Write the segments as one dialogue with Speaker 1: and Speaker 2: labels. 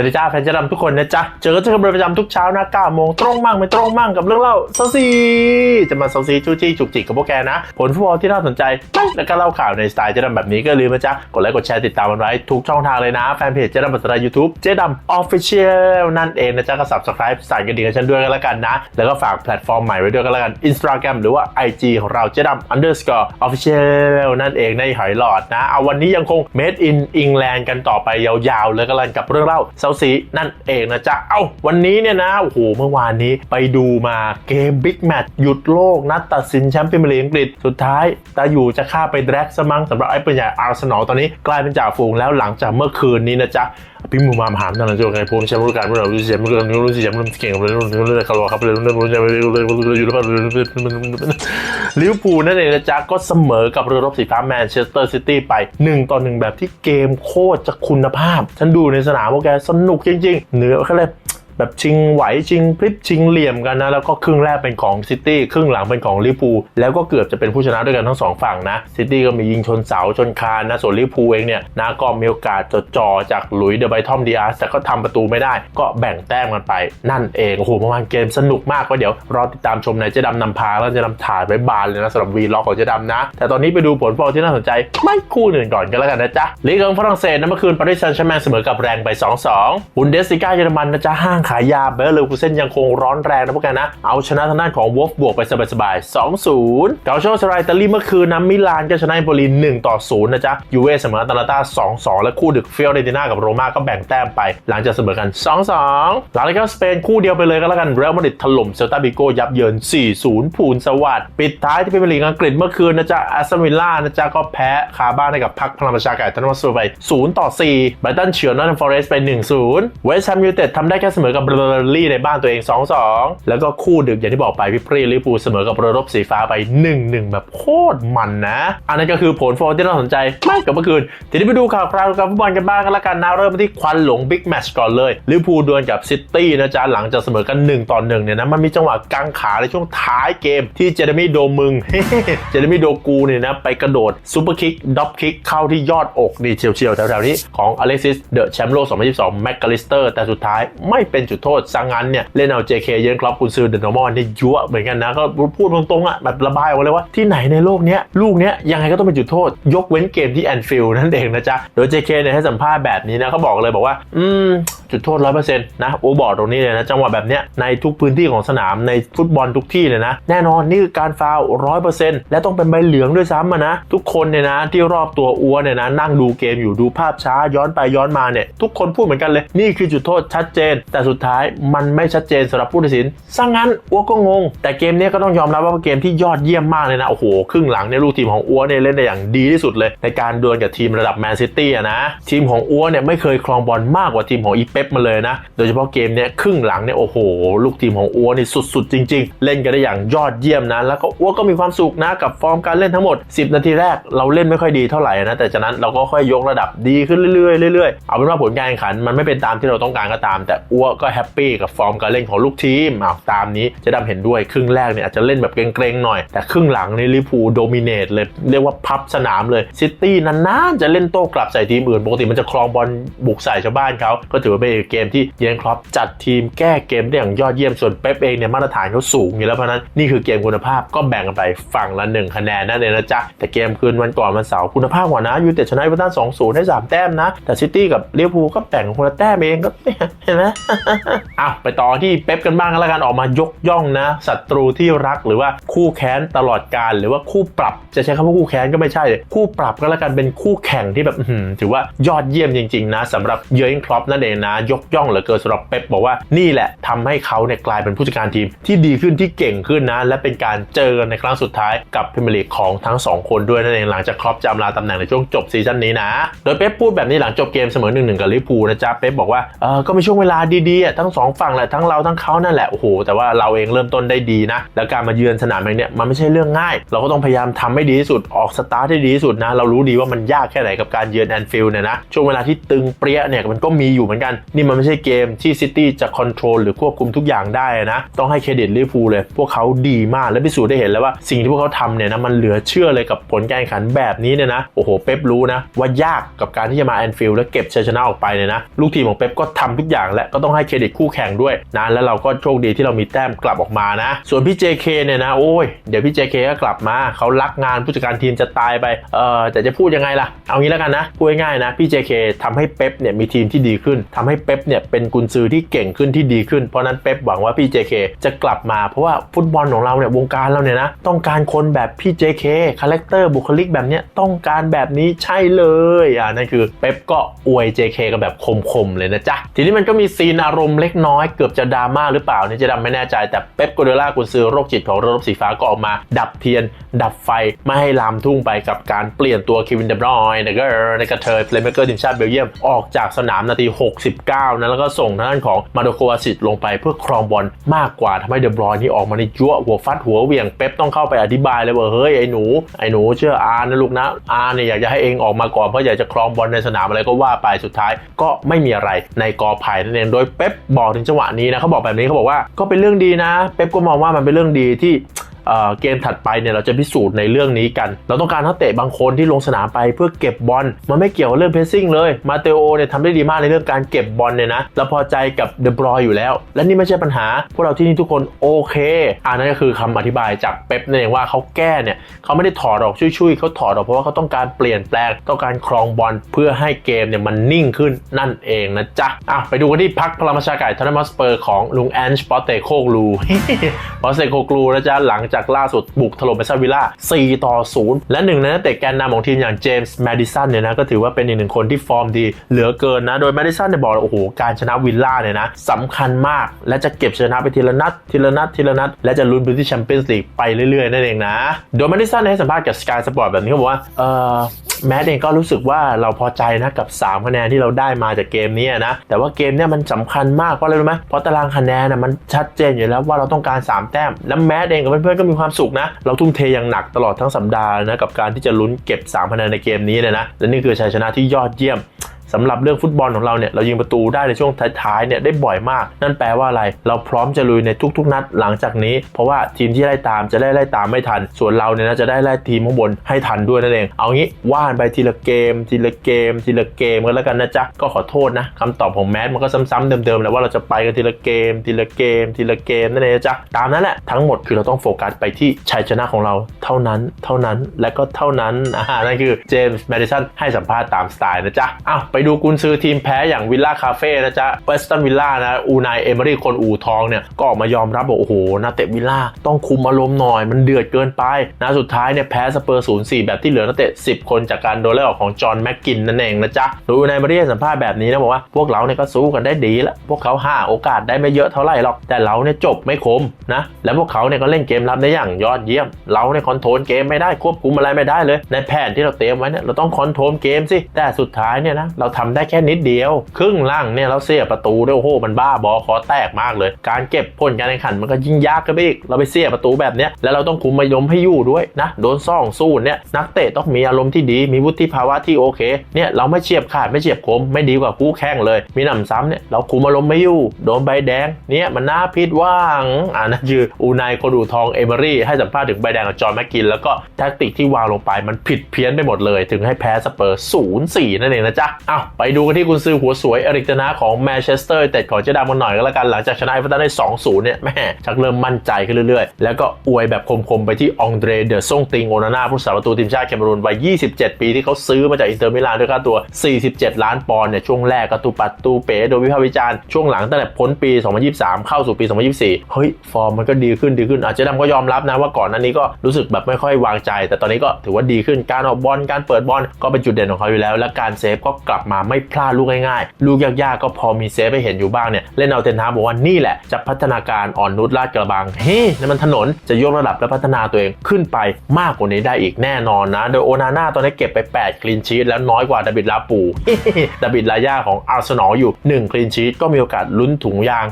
Speaker 1: วัสดีจ้าแฟนเจะดำทุกคนนะจ๊ะ เจอกันเจอกันเประจำทุกเช้านะ9โมงตรงมั่งไม่ตรงมั่งกับเรื่องเล่าเซาซีจะมาเซาซีจู้จี้จุกจิกกับพวกแกนะ ผลฟุตบอลที่น่าสนใจ แล้วก็เล่าข่าวในสไตล์เจะดำแบบนี้ก็ลืมนะจ๊ะ กดไลค์กดแชร์ติดตามมันไว้ทุกช่องทางเลยนะ แฟนเพจเจะดำภาษายูทูบเจดำออฟฟิเชียลนั่นเองนะจ๊ะก็ subscribe สั่นกระดิ่งกับฉันด้วยกันแล้วกันนะ แล้วก็ฝากแพลตฟอร์มใหม่ไว้ด้วยกันแล้วกัน Instagram หรือว่า IG ของเราเจดำ underscore official นั่นเองในหอยหลอดนะเอาวันนี้ยังคง made in England กันต่อไปยาวๆเลยกันกับเรื่องเล่าซาซีนั่นเองนะจ๊ะ เอ้า วันนี้เนี่ยนะ โอ้โห เมื่อวานนี้ไปดูมาเกมบิ๊กแมตช์หยุดโลกนัดตัดสินแชมป์พรีเมียร์ลีกอังกฤษ สุดท้ายตาอยู่จะฆ่าไปแดร็กสมังสำหรับไอ้ปัญญาอาร์เซนอลตอนนี้กลายเป็นจ่าฝูงแล้วหลังจากเมื่อคืนนี้นะจ๊ะ พี่มูมามหามตอนนั้นจะไงผมแชมป์รุ่นการเมื่อเรารู้แชมป์รุ่นรุ่นแชมป์รุ่นเก่งรุ่นรุ่นรุ่นรุ่นคาร์ลครับรุ่นรุ่นรุ่นรุ่นรุ่นรุ่นรุ่นอยู่แล้วลิเวอร์พูลนั่นเองนะจ๊ะก็เสมอกับเรือรบสีฟ้าแมนเชสเตอร์ซิตี้ไป1ต่อ1แบบที่เกมโคตรจะคุณภาพ ฉันดูในสนามพวกแกสนุกจริงๆเหนือแค่เลย แบบชิงไหวชิงพลิบชิงเหลี่ยมกันนะ แล้วก็ครึ่งแรกเป็นของซิตี้ครึ่งหลังเป็นของลิเวอร์พูแล้วก็เกือบจะเป็นผู้ชนะด้วยกันทั้งสองฝั่งนะซิตี้ก็มียิงชนเสาชนคานนะส่วนลิเวอร์พูเองเนี่ยนะก็มีโอกาสจดจ่อจากหลุยเดอะไบทอมดีอาร์แต่ก็ทำประตูไม่ได้ ก็แบ่งแต้มกันไป นั่นเองโอ้โหเมื่อวานเกมสนุกมากก็เดี๋ยวรอติดตามชมในเจ๊ดำนำพาแล้วจะนำถ่ายไว้บานเลยนะสำหรับวีล็อกของเจ๊ดำนะ แต่ตอนนี้ไปดูผลฟุตบอลที่น่าสนใจไม่คู่อื่นก่อนกันแล้วกันนะจ๊ะลีกของฝรั่งเศสนะเมื่อคืนปารีสแซงต์แชร์แมงเสมอกับแรงไป 2-2บุนเดสลิก้าเยอรมันนะจ๊ะห้างขายยาเบลเลอร์คูเซนยังคงร้อนแรงนะพวกกันนะ เอาชนะทางด้านของวอฟบวกไปสบายๆ2-0 เกาโชสไรตาลีเมื่อคืนนะมิลานก็ชนะอิโปลี1ต่อ0นะจ๊ะยูเวเสมออาตาลาต้า2-2 และคู่ดึกเฟียเรติน่ากับโรม่าก็แบ่งแต้มไป หลังจากเสมอกัน 2-2 หลังจากนั้นสเปนคู่เดียวไปเลยก็แล้วกันเรอัลมาดริดถล่มเซลตาบิโกยับเยิน 4-0 ผูนสวัสดปิดท้ายที่เป็นลีกอังกฤษเมื่อคืนนะจ๊ะแอสตันวิลล่านะจ๊ะก็แพ้คาบ้านให้กับพรรคพลังประชาการทันวัสไป0ต่อ4ไบรตันเฉือนนอตแฮมฟอเรสต์ไป 1-0 เวสต์แฮมยูไนเต็ดทำได้แค่เสมอกับเบอร์ลี่ในบ้านตัวเอง 2-2 แล้วก็คู่ดึกอย่างที่บอกไปพี่พรีลิเวอร์พูเสมอกับเรือรบสีฟ้าไป 1-1 แบบโคตรมันนะ อันนั้นก็คือผลฟุตบอลที่น่าสนใจมากกับเมื่อคืน ทีนี้ไปดูข่าวคราวกับฟุตบอลกันบ้างกันละกันนะ เริ่มที่ควันหลงบิ๊กแมชก่อนเลยลิเวอร์พูดวลกับซิตี้นะจ๊ะหลังจากเสมอกัน1ต่อ1เนี่ยนะมันมีจังหวะกางขาในช่วงท้ายเกมที่เจเรมี่โดมึงเจเรมี่โดกูเนี่ยนะไปกระโดดซูเปอร์คิกด็อปคิกเข้าที่ยอดอกนี่เฉียวๆแถวๆนี้ของอเล็กซิสเดอะแชมป์โลก2022แมกกาลิสเตอร์แต่สุดท้ายไม่เป็นจุดโทษซังงั้นเนี่ยเล่นเอา JK เยนคลับกุนซือเดอะนอร์มอนนี่ยยั่วเหมือนกันนะก็พูดตรงๆอะแบบระบายออกมาเลยว่าที่ไหนในโลกเนี้ยลูกเนี้ยยังไงก็ต้องเป็นจุดโทษ ยกเว้นเกมที่แอนฟิลด์นั่นเองนะจ๊ะโดย JK เนี่ยให้สัมภาษณ์แบบนี้นะเขาบอกเลยบอกว่า อืม จุดโทษร้อยเปอร์เซ็นต์นะโอบอกตรงนี้เลยนะจังหวะแบบเนี้ยในทุกพื้นที่ของสนามในฟุตบอลทุกที่เลยนะแน่นอนนี่คือการฟาวร้อยเปอร์เซ็นต์และต้องเป็นใบเหลืองด้วยซ้ำนะทุกคนเนี่ยนะที่รอบตัวอัวเนี่ยนะนั่งดูเกมอยู่ดูภาพช้าย้อนไปย้อนมาเนี่ยทุกคนพูดเหมือนกันเลยนี่คือจุดโทษชัดเจนแต่สุดท้ายมันไม่ชัดเจนสำหรับผู้ตัดสินซะงั้นอัวก็งง แต่เกมนี้ก็ต้องยอมรับว่าเป็นเกมที่ยอดเยี่ยมมากเลยนะ โอ้โห ครึ่งหลังเนี่ยลูกทีมของอัวเนี่ยเล่นได้อย่างดีที่สุดเลย ในการดวลกับทีมระดับแมนซิตี้นะ ทีมของอัวเนี่ยไม่เคยครองบอลมากกว่าทีมของอีเป๊ปมาเลยนะ โดยเฉพาะเกมเนี้ยครึ่งหลังเนี่ยโอ้โห ลูกทีมของอัวนี่สุดๆ จริง ๆ เล่นกันได้อย่างยอดเยี่ยมนะ แล้วก็อัวก็มีความสุขนะกับฟอร์มการเล่นทั้งหมด 10 นาทีแรกเราเล่นไม่ค่อยดีเท่าไหร่นะแต่จากนั้นเราก็ค่อยยกระดับดีขึ้นเรื่อยๆเรื่อยๆเอาเป็นว่าผลการแข่งขันมันไม่เป็นตามที่เราต้องการก็ตาม แต่อัวก็แฮปปี้กับฟอร์มการเล่นของลูกทีมอ้าวตามนี้จะดำเห็นด้วยครึ่งแรกเนี่ยอาจจะเล่นแบบเกรงๆหน่อย แต่ครึ่งหลังนี่ลิพูโดมิเนตเลย เรียกว่าพับสนามเลยซิตี้นานๆจะเล่นโต้กลับใส่ทีมอื่น ปกติมันจะครองบอลบุกใส่ชาวบ้านเขาก็ถือว่าเป็นเกมที่เยนครอปจัดทีมแก้เกมได้อย่างยอดเยี่ยมส่วนเป๊ปเองเนี่ยมาตรฐานเขาสูงอยู่แล้วเพราะนั้นนี่คือเกมคุณภาพก็แบ่งกันไปฝั่งละหนึ่งคะแนนนั่นเองนะจ๊ะแต่เกมคืนวันก่อนวันเสาร์คุณภาพกว่านะยูเต็ดชนะอีเวอร์ตัน2-0ให้3แต้มนะแต่ซิตี้กับลิเวอร์พูลก็แบ่งคนละแต้มเองก็เห็นไหมอะไปต่อที่เป๊ปกันบ้างกันแล้วกันออกมายกย่องนะศัตรูที่รักหรือว่าคู่แค้นตลอดการหรือว่าคู่ปรับจะใช้คำว่าคู่แค้นก็ไม่ใช่เลยคู่ปรับก็แล้วกันเป็นคู่แข่งที่แบบถือว่ายอดเยี่ยมจริงๆนะสำหรับเยอร์นครอปนั่นเองนะ ยกย่องเหลือเกินสำหรับเป๊ปบอกว่านี่แหละทำให้เขาเนี่ยกลายเป็นผู้จัดการทีมที่ดีขึ้นที่เก่งขึ้นนะ และเป็นการเจอกันในครั้งสุดท้ายกับพรีเมียร์ลีกของทั้งสองคนด้วยนั่นเองหลังจากครอปจะอำลาตำแหน่งในช่วงจบซีซั่นนี้นะ โดยเป๊ปพูดแบบนี้หลังจบเกมเสมอ1-1กับลิเวอร์พูลนะจ๊ะเป๊ปบอกว่าเออก็มีช่วงเวลาดีอะทั้งสองฝั่งแหละทั้งเราทั้งเขานั่นแหละโอ้โหแต่ว่าเราเองเริ่มต้นได้ดีนะแล้วการมาเยือนสนามแห่งเนี้ยมันไม่ใช่เรื่องง่าย เราก็ต้องพยายามทำให้ดีที่สุดออกสตาร์ทให้ดีที่สุดนะ เรารู้ดีว่ามันยากแค่ไหนกับการเยือนแอนฟิลด์เนี่ยนะช่วงเวลาที่ตึงเปรี้ยเนี่ยมันก็มีอยู่เหมือนกัน นี่มันไม่ใช่เกมที่ซิตี้จะคอนโทรลหรือควบคุมทุกอย่างได้นะต้องให้เครดิตลิเวอร์พูลเลย พวกเขาดีมากและพิสูจน์ได้เห็นแล้วว่าสิ่งที่พวกเขาทำเนี่ยนะมันเหลือเชื่อเลยกับผลการแข่งขันแบบนี้เนี่ยนะโอ้โหเป๊ปรู้นะว่ายากกับการที่จะมาแอนฟิลด์แล้วเก็บชัยชนะออกไปเนี่ยนะลูกทีมของเป๊ปก็ทำทุกอย่างและก็ต้องให้เครดิตคู่แข่งด้วยนะแล้วเราก็โชคดีที่เรามีแต้มกลับออกมานะ ส่วนพี่ JK เนี่ยนะโอ้ยเดี๋ยวพี่ JK ก็กลับมาเขารักงานผู้จัดการทีมจะตายไปเออแต่จะพูดยังไงล่ะ เอางี้แล้วกันนะพูดง่ายๆนะพี่ JK ทำให้เป๊ปเนี่ยมีทีมที่ดีขึ้นทำให้เป๊ปเนี่ยเป็นกุนซือที่เก่งขึ้นที่ดีขึ้นเพราะนั้นเป๊ปหวังว่าพี่ JK จะกลับมาเพราะว่าฟุตบอลของเราเนี่ยวงการเราเนี่ยนะต้องการคนแบบพี่ JK คาแรคเตอร์บุคลิกแบบเนี้ยต้องการแบบนี้ใช่เลยอ่านั่นคือเป๊ปก็อวย JK กันแบบคมๆเลยนะจ๊ะทีนี้มันก็มีซีนอารมณ์เล็กน้อยเกือบจะดราม่าหรือเปล่าเนี่ยจะดำไม่แน่ใจแต่เป๊ปโกเดล่ากุนซือโรคจิตของเรือรบสีฟ้าก็ออกมา ดับเทียน ดับไฟไม่ให้ลามทุ่งไปกับการเปลี่ยนตัวควินเดบรอยน์นะครับในกระเทยเพลย์เมเกอร์ทีมชาติเบลเยียมออกจากสนามนาที 69 นะแล้วก็ส่งทางด้านของมาโดโควาสิตลงไปเพื่อครองบอลมากกว่าทำให้เดบรอยน์นี่ออกมาในยั่วหัวฟัดหัวเวียงเป๊ปต้องเข้าไปอธิบายเลยว่าเฮ้ยไอ้หนูไอ้หนูเชื่ออาร์นะลูกนะอาร์เนี่ยอยากจะให้เองออกมาก่อนเพราะอยากจะครองบอลในสนามอะไรก็ว่าไปสุดท้ายก็ไม่มีอะไรในกอไผ่นั่นเองโดยเป๊ปบอกถึงจังหวะนี้นะเขาบอกแบบนี้เขาบอกว่าก็เป็นเรื่องดีนะ เป๊ปก็มองว่ามันเป็นเรื่องดีที่ เกมถัดไปเนี่ยเราจะพิสูจน์ในเรื่องนี้กัน เราต้องการนักเตะบางคนที่ลงสนามไปเพื่อเก็บบอลมันไม่เกี่ยวเรื่องเพสซิ่งเลยมาเตโอเนี่ยทำได้ดีมากในเรื่องการเก็บบอลเนี่ยนะเราพอใจกับเดบรอยอยู่แล้ว และนี่ไม่ใช่ปัญหา พวกเราที่นี่ทุกคนโอเคอันนั้นก็คือคำอธิบายจากเป๊ปนั่นเองว่าเขาแก้เนี่ยเขาไม่ได้ถอดออกชุยๆเขาถอดออกเพราะว่าเขาต้องการเปลี่ยนแปลงต้องการครองบอลเพื่อให้เกมเนี่ยมันนิ่งขึ้นนั่นเองนะจ๊ะอะไปดูกันที่พักพลังประชาไก่ทอนมัสเปอร์ของลุงแอนช์ปอเตโคกลูปอเตโคกลูนะจ๊ะหลังจากล่าสุดบุกถล่มเบสวิลล่า4ต่อ 0 และหนึ่งในนักเตะแกนนำของทีมอย่างเจมส์แมดิสันเนี่ยนะก็ถือว่าเป็นอีกหนึ่งคนที่ฟอร์มดีเหลือเกินนะ โดยแมดิสันเนี่ยบอกโอ้โห การชนะวิลล่าเนี่ยนะสำคัญมาก และจะเก็บชนะไปทีละนัดทีละนัดทีละนัด และจะลุ้นไปที่แชมเปี้ยนส์ลีกไปเรื่อยๆ นั่นเองนะ โดยแมดิสันให้สัมภาษณ์กับสกายสปอร์ตแบบนี้เขาบอกว่าเออแมทเองก็รู้สึกว่าเราพอใจนะกับ 3 คะแนนที่เราได้มาจากเกมนี้นะ แต่ว่าเกมเนี้ยมันสำคัญมากเพราะอะไรรู้ไหมเพราะตารางคะแนนนะมันชัดเจนอยู่แล้วว่าเราต้องการ 3 แต้ม และแมทเองกับเพื่อนๆก็มีความสุขนะ เราทุ่มเทอย่างหนักตลอดทั้งสัปดาห์นะกับการที่จะลุ้นเก็บ3คะแนนในเกมนี้เลยนะและนี่คือชัยชนะที่ยอดเยี่ยม สำหรับเรื่องฟุตบอลของเราเนี่ยเรายิงประตูได้ในช่วงท้ายๆเนี่ยได้บ่อยมาก นั่นแปลว่าอะไร เราพร้อมจะลุยในทุกๆ นัดหลังจากนี้ เพราะว่าทีมที่ไล่ตามจะได้ไล่ตามไม่ทัน ส่วนเราเนี่ยนะจะได้ไล่ทีมข้างบนให้ทันด้วยนั่นเอง เอางี้ว่านไปทีละเกม ทีละเกม ทีละเกมกันแล้วกันนะจ๊ะก็ขอโทษนะคำตอบของแมทมันก็ซ้ำๆเดิมๆแหละว่าเราจะไปกันทีละเกม ทีละเกม ทีละเกมนั่นเองนะจ๊ะตามนั้นแหละทั้งหมดคือเราต้องโฟกัสไปที่ชัยชนะของเราเท่านั้น เท่านั้นและก็เท่านั้นอ่านั่นคือเจมส์แมดิสันให้สัมภาษณ์ตามสไตล์นะจ๊ะอ้าวไปดูกุนซือทีมแพ้อย่างวิลล่าคาเฟ่นะจ๊ะเวสตันวิลล่านะอูนายเอเมอรี่คนอู่ทองเนี่ยก็ออกมายอมรับบอกโอ้โหนักเตะวิลล่าต้องคุมอารมณ์หน่อยมันเดือดเกินไปนะสุดท้ายเนี่ยแพ้สเปอร์ศูนย์สี่แบบที่เหลือนักเตะ10คนจากการโดนไล่ออกของจอห์นแม็กกินนั่นเองนะจ๊ะโดยอูนายเอเมอรี่สัมภาษณ์แบบนี้นะบอกว่าพวกเราเนี่ยก็สู้กันได้ดีแล้วพวกเขาห้าโอกาสได้ไม่เยอะเท่าไหร่หรอกแต่เราเนี่ยจบไม่คมนะและพวกเขาเนี่ยก็เล่นเกมรับได้อย่างยอดเยี่ยม เราเนี่ยคอนโทรลเกมไม่ได้ควบคุมอะไรไม่ได้เลย ในแผนที่เราเตรียมไว้เนี่ยเราต้องคอนโทรลเกมสิแต่สุดท้ายเนี่ยนะเราทำได้แค่นิดเดียว ครึ่งล่างเนี่ยเราเสียประตูด้วยโอ้โหมันบ้าบอคอแตกมากเลย การเก็บผลการแข่งขันมันก็ยิ่งยากกันไปอีกเราไปเสียประตูแบบเนี้ยแล้วเราต้องคุมมายมให้อยู่ด้วยนะโดนซ่องสู้เนี่ยนักเตะต้องมีอารมณ์ที่ดี มีวุฒิภาวะที่โอเคเนี่ยเราไม่เฉียบขาดไม่เฉียบคมไม่ดีกว่าคู่แข่งเลย มีหนำซ้ำเนี่ยเราคุมอารมณ์ไม่อยู่โดนใบแดงเนี่ยมันน่าผิดว่างอ่านั่นคืออูนายโคดูทองเอเมอรี่ให้สัมภาษณ์ถึงใบแดงกับจอห์นแม็กกิน แล้วก็แทคติกที่วางลงไปมันผิดเพี้ยนไปหมดเลย ถึงให้แพ้สเปอร์ศูนย์สี่นั่นเองนะจ๊ะอ้าวไปดูกันที่กุนซือหัวสวยเอริกเทนาของแมนเชสเตอร์แต่ของเจดามันหน่อยก็แล้วกัน หลังจากชนะเอเวอร์ตันได้ 2-0 เนี่ยแม่ชักเริ่มมั่นใจขึ้นเรื่อยๆ แล้วก็อวยแบบคมๆ ไปที่องเดรเดอร์ซงติงโอนาน่าผู้สาประตูทีมชาติแคเมรูนวัย 27 ปีที่เขาซื้อมาจากอินเตอร์มิลานด้วยค่าตัว 47 ล้านปอนด์เนี่ยช่วงแรกก็ตูปัดตูเป๋โดยวิพากษ์วิจารณ์ช่วงหลังตั้งแต่พ้นปี 2023 เข้าสู่ปี 2024 เฮ้ยฟอร์มมันก็ดีขึ้นดีขึ้นอาจจะดำก็ยอมรับนะว่าก่อนหน้านี้ก็รู้สึกแบบไม่ค่อยวางใจ แต่ตอนนี้ก็ถือว่าดีขึ้นการออกบอลการเปิดบอลก็เป็นจุดเด่นของเขาอยู่แล้ว และการเซฟก็กลับมาไม่พลาดลูกง่ายๆ ลูกยากๆก็พอมีเซฟไปเห็นอยู่บ้างเนี่ยเล่นเอาเทนฮาบอกว่านี่แหละจะพัฒนาการอ่อนนุชลาดกระบังเฮ้นั่นมันถนนจะยกระดับและพัฒนาตัวเองขึ้นไปมากกว่านี้ได้อีกแน่นอนนะ โดยโอนาน่าตอนนี้เก็บไป 8 คลีนชีตแล้วน้อยกว่าดาบิดลาปูดาบิดลาย่าของอาร์เซนอลอยู่ 1 คลีนชีตก็มีโอกาสลุ้นถุงยาง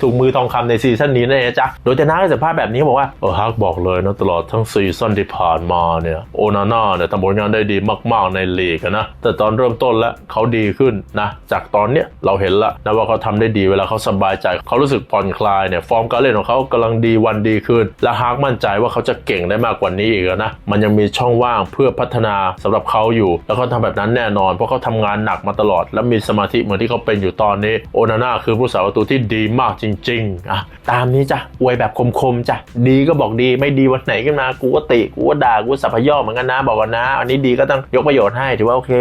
Speaker 1: ถุงมือทองคำในซีซั่นนี้นะจ๊ะโดยเทนฮากให้สัมภาษณ์แบบนี้บอกว่าเออฮักบอกเลยนะตลอดทั้งซีซั่นที่ผ่านมาเนี่ยโอนาน่าเนี่ยทำผลงานได้ดีมากๆในลีกนะแต่ตอนเริ่มต้นแล้วเขาดีขึ้นนะจากตอนเนี้ยเราเห็นล้วนะว่าเขาทำได้ดีเวลาเขาสบายใจเขารู้สึกผ่อนคลายเนี่ยฟอร์มการเล่นของเขากำลังดีวันดีขึ้น และฮากมั่นใจว่าเขาจะเก่งได้มากกว่านี้อีกนะมันยังมีช่องว่างเพื่อพัฒนาสำหรับเขาอยู่ แล้วเขาทำแบบนั้นแน่นอนเพราะเขาทำงานหนักมาตลอด และมีสมาธิเหมือนที่เขาเป็นอยู่ตอนนี้โอนาน่าคือผู้สาประตูที่ดีมากจริงๆอะตามนี้จ้ะอวยแบบคมๆจ้ะดีก็บอกดีไม่ดีวันไหนขึ้นมากูก็ติกูก็ด่ากูสัพพยอเหมือนกันนะบอกกันนะอันนี้ดีก็ต้องยกประโยชน์ให้ถือว่าโอเค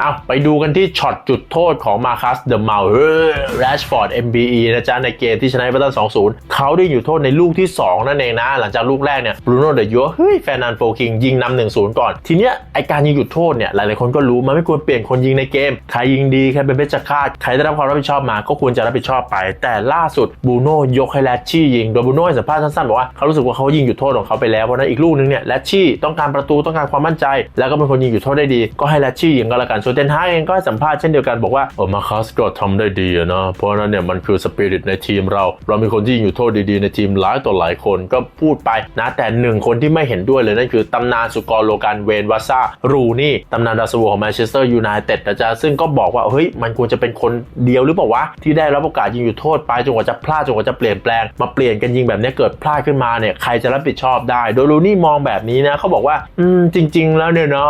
Speaker 1: เอาไปดูกันที่ช็อตจุดโทษของมาคัสเดอะมาเฮ้ยแรชฟอร์ด MBE นะจ๊ะ ในเกมที่ชนะเอเวอร์ตัน2-0 เขาได้อยู่โทษในลูกที่ 2 นั่นเองนะ หลังจากลูกแรกเนี่ยบรูโน่เดยัวเฮ้ยแฟนันโฟคิงยิงนำ1-0ก่อน ทีเนี้ยไอการยิงหยุดโทษเนี่ยหลายๆคนก็รู้มันไม่ควรเปลี่ยนคนยิงในเกม ใครยิงดีใครเป็นเพชรฆาตใครได้รับความรับผิดชอบมาก็ควรจะรับผิดชอบไป แต่ล่าสุดบรูโน่ยกให้แลชชี่ยิงโดยบรูโน่ให้สัมภาษณ์สั้นๆบอกว่าเขารู้สึกว่าเขายิงหยุดโทษของเขาไปแล้วเพราะนั้นอีกลูกนึงเนี่ยแลชชี่ต้องการประตูต้องการความมั่นใจ แล้วก็เป็นคนยิงหยุดโทษได้ดีก็ให้แลชชี่ยิงก็แล้วกันส่วนเทนฮากเองก็ให้สัมภาษณ์เช่นเดียวกันบอกว่าเออมาคัสก็ทำได้ดีนะเพราะนั้นเนี่ยมันคือสปิริตในทีมเรา เรามีคนที่ยิงหยุดโทษดีๆในทีมหลายต่อหลายคนก็พูดไปนะแต่หนึ่งคนที่ไม่เห็นด้วยเลยนั่นคือตำนานสุกรโลกันเวนวาซ่ารูนี่ตำนานดาวซัวของแมนเชสเตอร์ยูไนเต็ดนะจ๊ะซึ่งก็บอกว่าเฮ้ยมันควรจะเป็นคนเดียวหรือเปล่าวะที่ได้รับโอกาสยิงหยุดโทษไปจนกว่าจะพลาดจนกว่าจะเปลี่ยนแปลงมาเปลี่ยนกันยิงแบบนี้เกิดพลาดขึ้นมาเนี่ยใครจะรับผิดชอบได้ โดยรูนี่มองแบบนี้นะเขาบอกว่าอืมจริง ๆ แล้วเนี่ยนะ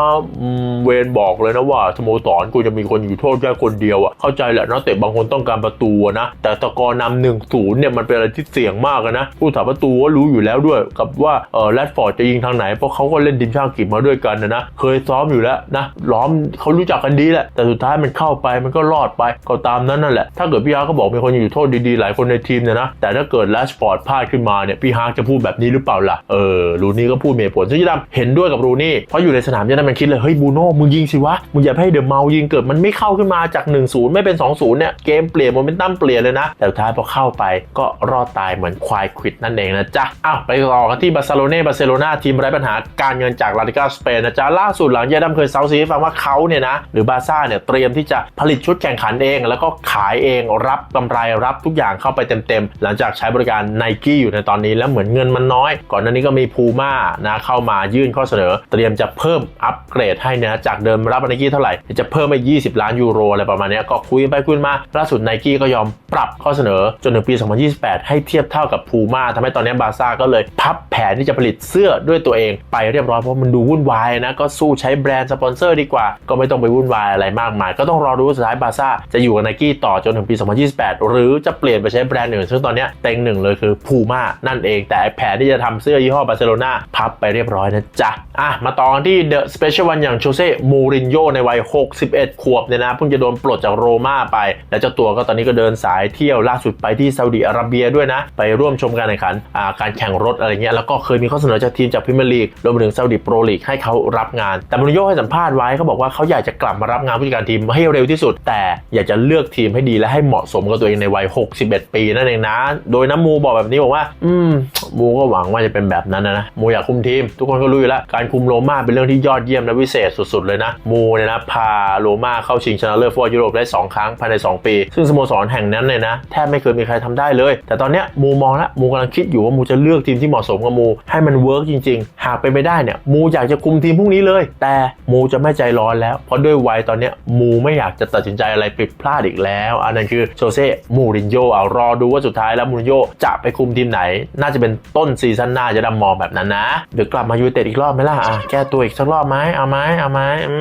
Speaker 1: เวนบอกเลยนะว่าสโมสรกูจะมีคนยิงหยุดโทษแค่คนเดียวอะเข้าใจแหละนักเตะบางคนต้องการประตูนะ แต่ตะกอนำหนึ่งศูนย์เนี่ยมันเป็นอะไรที่เสี่ยงมากนะผู้ถาประตูก็รู้อยู่แล้วด้วย กับว่าเออแรดฟอร์ดจะยิงทางไหนเพราะเขาก็เล่นทีมชาติอังกฤษมาด้วยกันนะนะเคยซ้อมอยู่แล้วนะล้อมเขารู้จักกันดีแหละ แต่สุดท้ายมันเข้าไปมันก็รอดไปก็ตามนั้นนั่นแหละ ถ้าเกิดพี่ฮาร์ก็บอกมีคนอยิงจุดโทษดีๆหลายคนในทีมเนี่ยนะแต่ถ้าเกิดแรชฟอร์ดพลาดขึ้นมาเนี่ยพี่ฮาร์กจะพูดแบบนี้หรือเปล่าล่ะเออรูนี่ก็พูดเมผลซึ่งจะดำเห็นด้วยกับรูนี่เพราะอยู่ในสนามจะดำมันคิดเลยเฮ้ยบูโน่มึงยิงสิวะมึงอย่าให้เดอะเมายิงเกิดมันไม่เข้าขึ้นมาจาก 1-0 ไม่เป็น 2-0 เนี่ย เกมเปลี่ยนโมเมนตัมเปลี่ยนเลยนะ แต่สุดท้ายพอเข้าไปก็รอดตายเหมือนควายควิดนั่นเองนะจ๊ะอ้าวไปต่อกันที่บาร์เซโลนาบาร์เซโลนาทีมไร้ปัญหาการเงินจากลาลิกาสเปนนะจ๊ะล่าสุดหลังยาดำเคยเซาซีให้ฟังว่าเขาเนี่ยนะหรือบาร์ซ่าเนี่ยเตรียมที่จะผลิตชุดแข่งขันเอง แล้วก็ขายเองรับกำไรรับทุกอย่างเข้าไปเต็มๆหลังจากใช้บริการไนกี้อยู่ในตอนนี้แล้วเหมือนเงินมันน้อย ก่อนหน้านี้ก็มีพูม่านะเข้ามายื่นข้อเสนอ เตรียมจะเพิ่มอัปเกรดให้นะจากเดิมรับไนกี้เท่าไหร่จะเพิ่มไป 20 ล้านยูโรอะไรประมาณนี้ก็คุยไปคุยมาล่าสุดไนกี้ก็ยอมปรับข้อเสนอจนถึงปี 2028 ให้เทียบเท่ากับพูม่าทำให้ตอนนี้บาร์ซ่าก็เลยพับแผนที่จะผลิตเสื้อด้วยตัวเองไปเรียบร้อยเพราะมันดูวุ่นวายนะก็สู้ใช้แบรนด์สปอนเซอร์ดีกว่า ก็ไม่ต้องไปวุ่นวายอะไรมากมาย ก็ต้องรอดูว่าสุดท้ายบาร์ซ่าจะอยู่กับไนกี้ต่อจนถึงปี 2028 หรือจะเปลี่ยนไปใช้แบรนด์อื่นซึ่งตอนนี้เต็งหนึ่งเลยคือพูม่านั่นเองแต่แผนที่จะทำเสื้อยี่ห้อบาร์เซโลนาพับไปเรียบร้อยนะจ๊ะอะมาต่อที่เดอะสเปเชียลวันอย่างโชเซ่มูรินโญ่ในวัย61ขวบเนี่ยนะเพิ่งจะโดนปลดจากโรม่าไป และเจ้าตัวก็ตอนนี้ก็เดินสายเที่ยวล่าสุดไปที่ซาอุดิอาระเบียด้วยนะ ไปร่วมชมการแข่งขันอ่าการแข่งรถอะไรเงี้ยแล้วก็เคยมีข้อเสนอจากทีมจากพรีเมียร์ลีกรวมถึงซาอุดิโปรลีกให้เขารับงาน แต่มูรินโญ่ให้สัมภาษณ์ไว้เขาบอกว่าเขาอยากจะกลับมารับงานผู้จัดการทีมให้เร็วที่สุด แต่อยากจะเลือกทีมให้ดีและให้เหมาะสมกับตัวเองในวัย 61 ปีนั่นเองนะ โดยน้ำมูบอกแบบนี้บอกว่า อืม มูก็หวังว่าจะเป็นแบบนั้นนะนะ มูอยากคุมทีม ทุกคนก็รู้อยู่แล้ว การคุมโรม่าเป็นเรื่องที่ยอดเยี่ยมและวิเศษสุด ๆ เลยนะ มูเนี่ยนะพาโรม่าเข้าชิงชนะเลิศฟุตบอลยุโรปได้ 2 ครั้งภายใน 2 ปี ซึ่งสโมสรแห่งนั้นเลยนะแทบไม่เคยมีใครทำได้เลย แต่ตอนเนี้ยมูมองแล้วมูกำลังคิดอยู่ว่ามูจะเลือกทีมที่เหมาะสมกับมูให้มันเวิร์กจริง ๆ หากเป็นไปได้เนี่ยมูอยากจะคุมทีมพรุ่งนี้เลย แต่มูจะไม่ใจร้อนแล้ว เพราะด้วยวัยตอนเนี้ยมูไม่อยากจะตัดสินใจอะไรผิดพลาดอีกแล้ว อันนั้นคือโชเซ่มูรินโญ่เอารอดูว่าสุดท้ายแล้วมูรินโญ่จะไปคุมทีมไหน น่าจะเป็นต้นซีซั่นหน้าจะดำมองแบบนั้นนะเดี๋ยวกลับมายูเต็ดอีกรอบไหมล่ะอะแก้ตัวอีกสักรอบไหมเอาไหมเอาไหมอื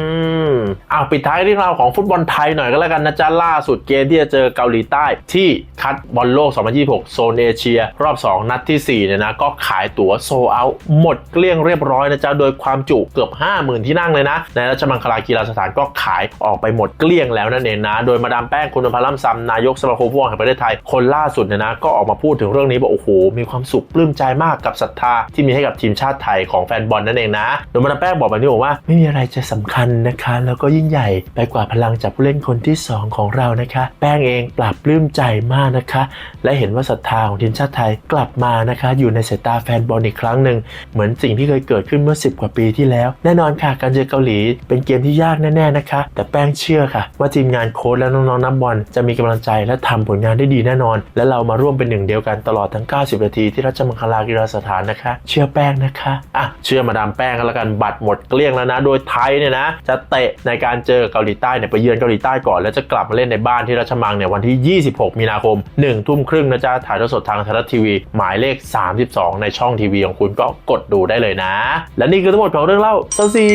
Speaker 1: มเอาปิดท้ายเรื่องราวของฟุตบอลไทยหน่อยก็แล้วกันนะจ๊ะล่าสุดเกมที่จะเจอเกาหลีใต้ที่คัดบอลโลก 2026 โซนเอเชีย รอบ 2 นัดทีสี่ 4 เนี่ยนะ ก็ขายตั๋วโซเอาหมดเกลี้ยงเรียบร้อยนะจ๊ะ โดยความจุเกือบ 50,000 ที่นั่งเลยนะ ในราชมังคลากีฬาสถานก็ขายออกไปหมดเกลี้ยงแล้วนั่นเองนะ โดยมาดามแป้งคุณพลัมซัมนายกสมาคมฟุตบอลแห่งประเทศไทยคนล่าสุดเนี่ยนะก็ออกมาพูดถึงเรื่องนี้บอกโอ้โหมีความสุขปลื้มใจมากกับศรัทธาที่มีให้กับทีมชาติไทยของแฟนบอลนั่นเองนะ โดยมาดามแป้งบอกแบบนี้บอกว่าไม่มีอะไรจะสำคัญนะคะ แล้วก็ยิ่งใหญ่ไปกว่าพลังจากผู้เล่นคนที่ 2 ของเรานะคะ แป้งเองปรับปลื้มใจมากนะคะ และเห็นว่าศรัทธาของทีมชาติไทยกลับมานะคะ อยู่ในสายตาแฟนบอลอีกครั้งหนึ่งเหมือนสิ่งที่เคยเกิดขึ้นเมื่อ 10 กว่าปีที่แล้ว แน่นอนค่ะ การเจอเกาหลีเป็นเกมที่ยากแน่ๆนะคะ แต่แป้งเชื่อค่ะ ว่าทีมงานโค้ชและน้องๆนักบอลจะมีกำลังใจและทำผลงานได้ดีแน่นอน และเรามาร่วมเป็นหนึ่งเดียวกันตลอดทั้ง 90 นาทีที่ราชมังคลากีฬาสถานนะคะ เชื่อแป้งนะคะอะเชื่อมาดามแป้งกันแล้วกันบัตรหมดเกลี้ยงแล้วนะ โดยไทยเนี่ยนะจะเตะในการเจอเกาหลีใต้เนี่ยไปเยือนเกาหลีใต้ก่อนแล้วจะกลับมาเล่นในบ้านที่ราชมังเนี่ยวันที่ 26 มีนาคม1ทุ่มครึ่งนะจ๊ะถ่ายทอดสดทางไทยรัฐทีวี หมายเลข 32 ในช่องทีวีของคุณก็กดดูได้เลยนะ และนี่คือทั้งหมดของเรื่องเล่าซาซี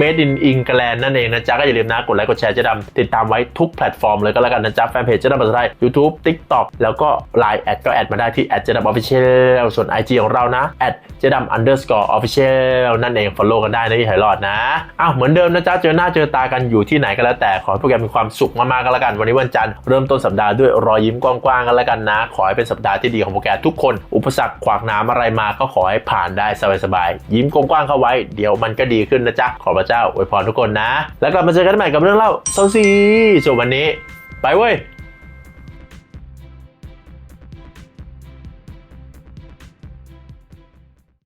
Speaker 1: Made in England นั่นเองนะจ๊ะก็อย่าลืมนะกดไลค์กดแชร์เจ๊ดำติดตามไว้ทุกแพลตฟอร์มเลยก็แล้วกันนะจ๊ะแฟนเพจเจ๊ดำภาษาไทย YouTube TikTok แล้วก็ Line แอดก็แอดมาได้ที่แอดเจ๊ดำออฟฟิเชียลส่วน IG ของเรานะแอดเจ๊ดำ underscore official นั่นเอง follow กันได้นะที่ไหหลอดนะอ้าวเหมือนเดิมนะจ๊ะเจอหน้าเจอตากันอยู่ที่ไหนก็แล้วแต่ขอให้พวกแกมีความสุขมากๆกันแล้วกัน วันนี้วันจันทร์เริ่มต้นสัปดาห์ด้วยรอยยิ้มกว้างๆกันแล้วกันนะ ขอให้เป็นสัปดาห์ที่ดีของพวกแกทุกคน อุปสรรคขวากน้ำอะไรมาก็ขอให้ผ่านได้สบายๆยิ้มกว้างๆเข้าไว้เดี๋ยวมันก็ดีขึ้นนะจ๊ะขอพระเจ้าอวยพรทุกคนนะ แล้วกลับมาเจอกันใหม่กับเรื่องเล่าเซาซีส่วนวันนี้ ไปเว้ย